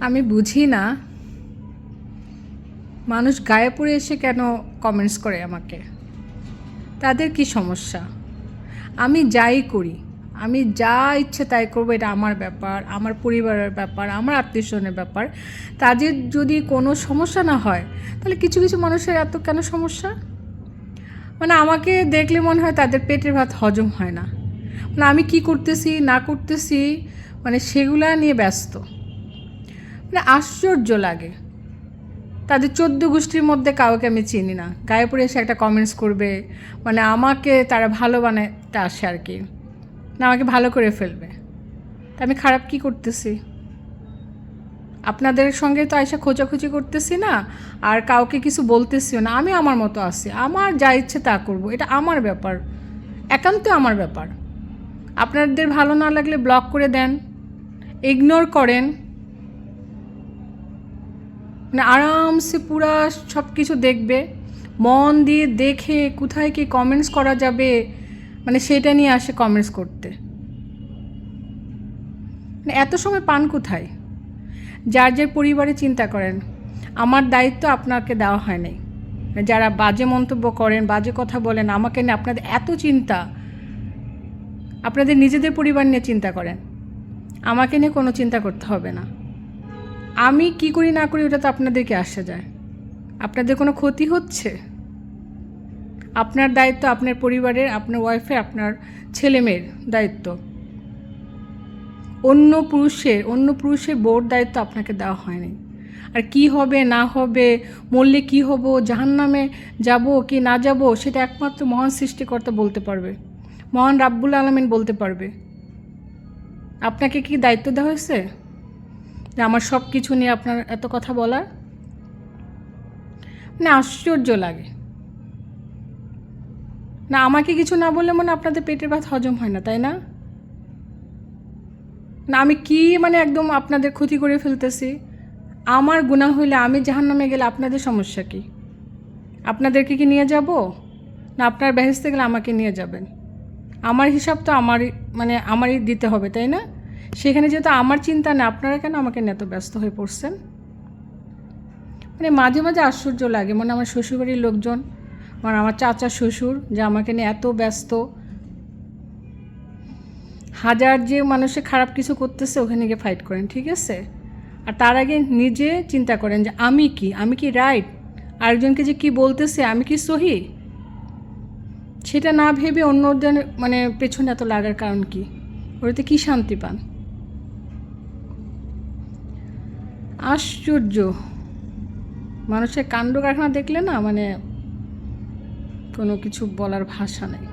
আমি বুঝি না। মানুষ গায়ে পড়ে এসে কেন কমেন্টস করে আমাকে? তাদের কি সমস্যা? আমি যাই করি, আমি যা ইচ্ছে তাই করব, এটা আমার ব্যাপার, আমার পরিবারের ব্যাপার, আমার আত্মীয় স্বজনের ব্যাপার। তাদের যদি কোনো সমস্যা না হয়, তাহলে কিছু কিছু মানুষের এত কেন সমস্যা? মানে আমাকে দেখলে মনে হয় তাদের পেটের ভাত হজম হয় না। মানে আমি কি করতেছি, না করতেছি মানে সেগুলা নিয়ে ব্যস্ত। মানে আশ্চর্য লাগে। তাদের চোদ্দ গোষ্ঠীর মধ্যে কাউকে আমি চিনি না। গায়ে পড়ে এসে একটা কমেন্টস করবে মানে আমাকে তারা ভালো মানে বানাতে আসে আর কি। না, আমাকে ভালো করে ফেলবে। তা আমি খারাপ কি করতেছি? আপনাদের সঙ্গে তো আয়সা খোঁজাখুঁজি করতেছি না, আর কাউকে কিছু বলতেছিও না। আমি আমার মতো আছি। আমার যা ইচ্ছে তা করব। এটা আমার ব্যাপার। একান্ত আমার ব্যাপার। আপনাদের ভালো না লাগলে ব্লক করে দেন। ইগনোর করেন। মানে আরামসে পুরা সব কিছু দেখবে। মন দিয়ে দেখে কোথায় কি কমেন্টস করা যাবে মানে সেটা নিয়ে আসে কমেন্টস করতে। মানে এত সময় পান কোথায়? যার যার পরিবারে চিন্তা করেন, আমার দায়িত্ব আপনাকে দেওয়া হয় নাই। মানে যারা বাজে মন্তব্য করেন, বাজে কথা বলেন, আমাকে নিয়ে আপনাদের এত চিন্তা, আপনাদের নিজেদের পরিবার নিয়ে চিন্তা করেন, আমাকে নিয়ে কোনো চিন্তা করতে হবে না। আমি কি করি না করি ওটা তো আপনাদেরকে আসা যায়। আপনাদের কোনো ক্ষতি হচ্ছে? আপনার দায়িত্ব আপনার পরিবারের, আপনার ওয়াইফে আপনার ছেলে মেয়ের দায়িত্ব। অন্য পুরুষের অন্য পুরুষের বোর দায়িত্ব আপনাকে দেওয়া হয়নি। আর কি হবে, না হবে, মরলে কি হব জাহান নামে যাব কি না যাব, সেটা একমাত্র মহান সৃষ্টিকর্তা বলতে পারবে। মহান রাব্বুল আলমিন বলতে পারবে। আপনাকে কি দায়িত্ব দেওয়া হয়েছে? যে আমার সব কিছু নিয়ে আপনার এত কথা বলার? মানে আশ্চর্য লাগে। না, আমাকে কিছু না বললে মানে আপনাদের পেটের ভাত হজম হয় না, তাই না? না, আমি কি মানে একদম আপনাদের ক্ষতি করে ফেলতেছি? আমার গুণা হইলে আমি জাহান নামে গেলে আপনাদের সমস্যা কি? আপনাদেরকে কি নিয়ে যাব? না, আপনার বেহেস্তে গেলে আমাকে নিয়ে যাবেন। আমার হিসাব তো আমারই মানে আমারই দিতে হবে, তাই না? সেখানে যেহেতু আমার চিন্তা না, আপনারা কেন আমাকে নিয়ে এত ব্যস্ত হয়ে পড়ছেন? মানে মাঝে মাঝে আশ্চর্য লাগে মানে আমার শ্বশুরবাড়ির লোকজন মানে আমার চাচা শ্বশুর যে আমাকে নিয়ে এত ব্যস্ত। হাজার যে মানুষে খারাপ কিছু করতেছে, ওখানে গিয়ে ফাইট করেন, ঠিক আছে? আর তার আগে নিজে চিন্তা করেন যে আমি কি আমি কি রাইট আরেকজনকে যে কি বলতেছে, আমি কি সহি? সেটা না ভেবে অন্যদের মানে পেছনে এত লাগার কারণ কি? ওটাতে কি শান্তি পান? আশ্চর্য। মানুষের কাণ্ড কারখানা দেখলে না মানে কোনো কিছু বলার ভাষা নেই।